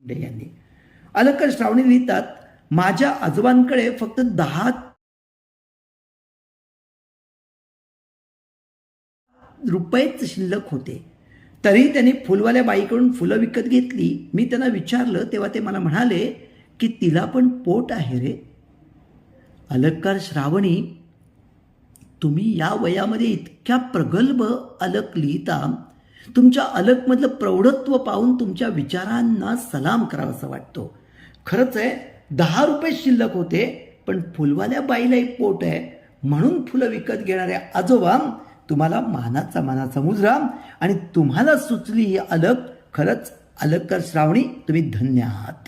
यांनी. अलंकार श्रावणी लिहितात माझ्या आजोबांकडे फक्त दहा रुपयेच शिल्लक होते. तरी त्यांनी फुलवाल्या बाईकडून फुलं विकत घेतली. मी त्यांना विचारलं तेव्हा ते मला म्हणाले की तिला पण पोट आहे रे. अलंकार श्रावणी तुम्ही या वयामध्ये इतक्या प्रगल्भ अलक लिहिता तुमच्या अलकमधलं प्रौढत्व पाहून तुमच्या विचारांना सलाम करावासा वाटतो. खरंच आहे दहा रुपये शिल्लक होते पण फुलवाल्या बाईलाही पोट आहे. म्हणून फुलं विकत घेणाऱ्या आजोबा तुम्हाला मानाचा मानाचा मुजरा. आणि तुम्हाला सुचली ही अलग खरंच अलगकर श्रावणी तुम्ही धन्य आहात.